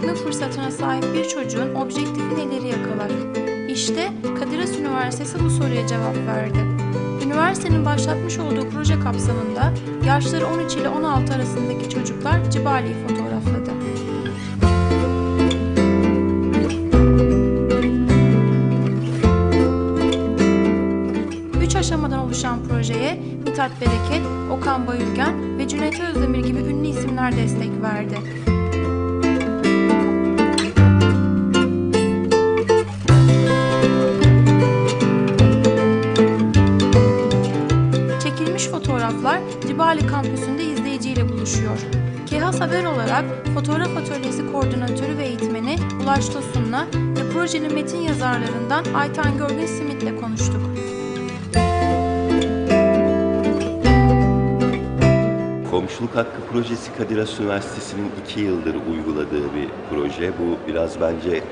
Çekme fırsatına sahip bir çocuğun objektifi neleri yakalar? İşte Kadir Has Üniversitesi bu soruya cevap verdi. Üniversitenin başlatmış olduğu proje kapsamında yaşları 13 ile 16 arasındaki çocuklar Cibali'yi fotoğrafladı. Üç aşamadan oluşan projeye Mithat Bereket, Okan Bayülgen ve Cüneyt Özdemir gibi ünlü isimler destek verdi. Çekilmiş fotoğraflar Cibali kampüsünde izleyiciyle buluşuyor. Kehas Haber olarak fotoğraf atölyesi koordinatörü ve eğitmeni Ulaş Tosun'la ve projenin metin yazarlarından Ayten Görgün Simit'le konuştuk. Komşuluk Hakkı Projesi Kadir Has Üniversitesi'nin iki yıldır uyguladığı bir proje. Bu biraz bence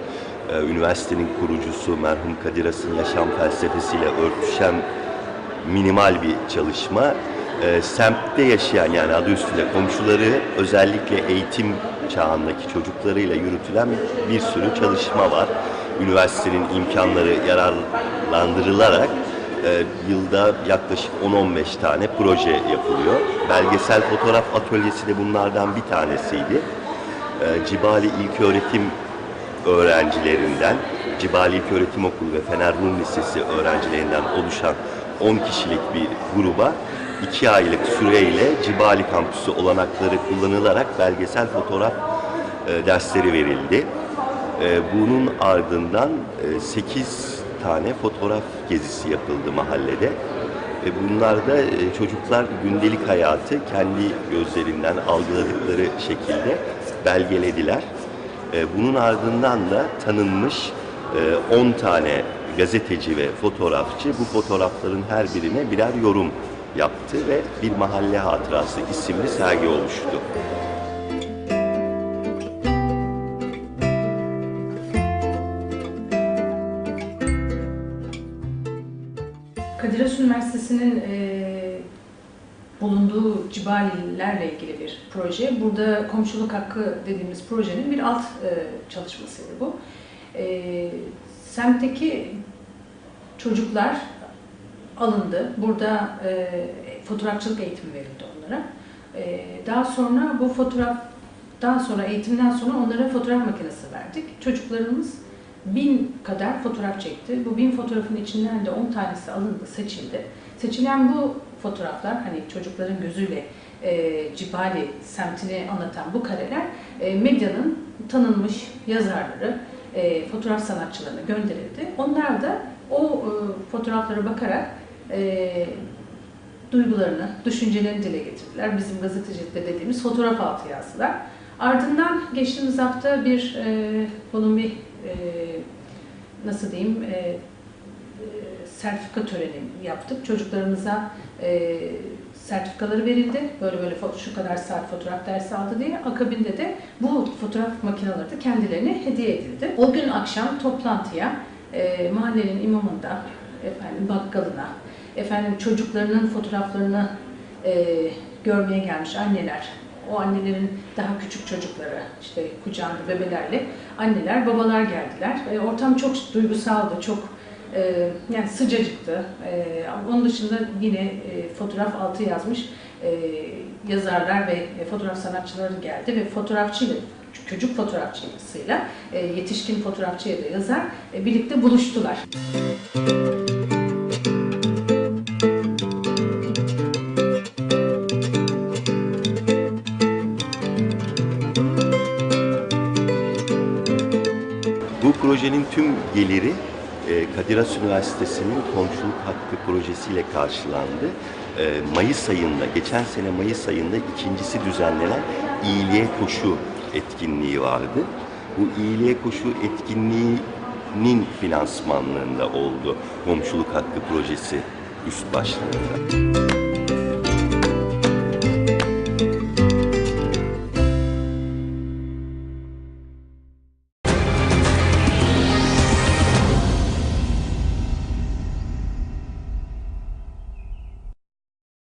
e, üniversitenin kurucusu merhum Kadir Has'ın yaşam felsefesiyle örtüşen minimal bir çalışma. E, semtte yaşayan yani adı üstünde komşuları özellikle eğitim çağındaki çocuklarıyla yürütülen bir sürü çalışma var. Üniversitenin imkanları yararlandırılarak e, yılda yaklaşık 10-15 tane proje yapılıyor. Belgesel fotoğraf atölyesi de bunlardan bir tanesiydi. E, Cibali İlköğretim öğrencilerinden, Cibali İlköğretim Okulu ve Fener Rum Lisesi öğrencilerinden oluşan 10 kişilik bir gruba 2 aylık süreyle Cibali kampüsü olanakları kullanılarak belgesel fotoğraf e, dersleri verildi. E, bunun ardından 8 tane fotoğraf gezisi yapıldı mahallede. E, bunlarda e, çocuklar gündelik hayatı kendi gözlerinden algıladıkları şekilde belgelediler. E, bunun ardından da tanınmış e, 10 tane gazeteci ve fotoğrafçı bu fotoğrafların her birine birer yorum yaptı ve bir mahalle hatırası isimli sergi oluştu. Kadir Has Üniversitesi'nin e, bulunduğu Cibalilerle ilgili bir proje. Burada komşuluk hakkı dediğimiz projenin bir alt e, çalışmasıydı bu. E, semtteki çocuklar alındı. Burada e, fotoğrafçılık eğitimi verildi onlara. E, daha sonra bu fotoğraftan sonra, eğitimden sonra onlara fotoğraf makinesi verdik. Çocuklarımız bin kadar fotoğraf çekti. Bu bin fotoğrafın içinden de 10 tanesi alındı, seçildi. Seçilen bu fotoğraflar, hani çocukların gözüyle e, Cibali semtini anlatan bu kareler, e, medyanın tanınmış yazarları, e, fotoğraf sanatçılarına gönderildi. Onlar da o e, fotoğraflara bakarak e, duygularını, düşüncelerini dile getirdiler. Bizim gazetecilikte dediğimiz fotoğraf altı yazdılar. Ardından geçtiğimiz hafta bir e, bunun bir e, nasıl diyeyim e, sertifika töreni yaptık. Çocuklarımıza e, sertifikaları verildi. Böyle böyle şu kadar saat fotoğraf dersi aldı diye. Akabinde de bu fotoğraf makineleri de kendilerine hediye edildi. O gün akşam toplantıya e, mahallenin imamında, efendim bakkalına, efendim çocuklarının fotoğraflarını e, görmeye gelmiş anneler, o annelerin daha küçük çocukları, işte kucağında bebelerle anneler, babalar geldiler. E, ortam çok duygusaldı, çok e, yani sıcacıktı. E, onun dışında yine e, fotoğraf altı yazmış e, yazarlar ve e, fotoğraf sanatçıları geldi ve fotoğrafçıyla çocuk fotoğrafçısıyla yetişkin fotoğrafçıya da yazar birlikte buluştular. Bu projenin tüm geliri Kadir Has Üniversitesi'nin komşuluk hakkı projesiyle karşılandı. E, Mayıs ayında, geçen sene Mayıs ayında ikincisi düzenlenen iyiliğe koşu etkinliği vardı. Bu iyiliğe koşu etkinliğinin finansmanlığında oldu komşuluk hakkı projesi üst başlığında.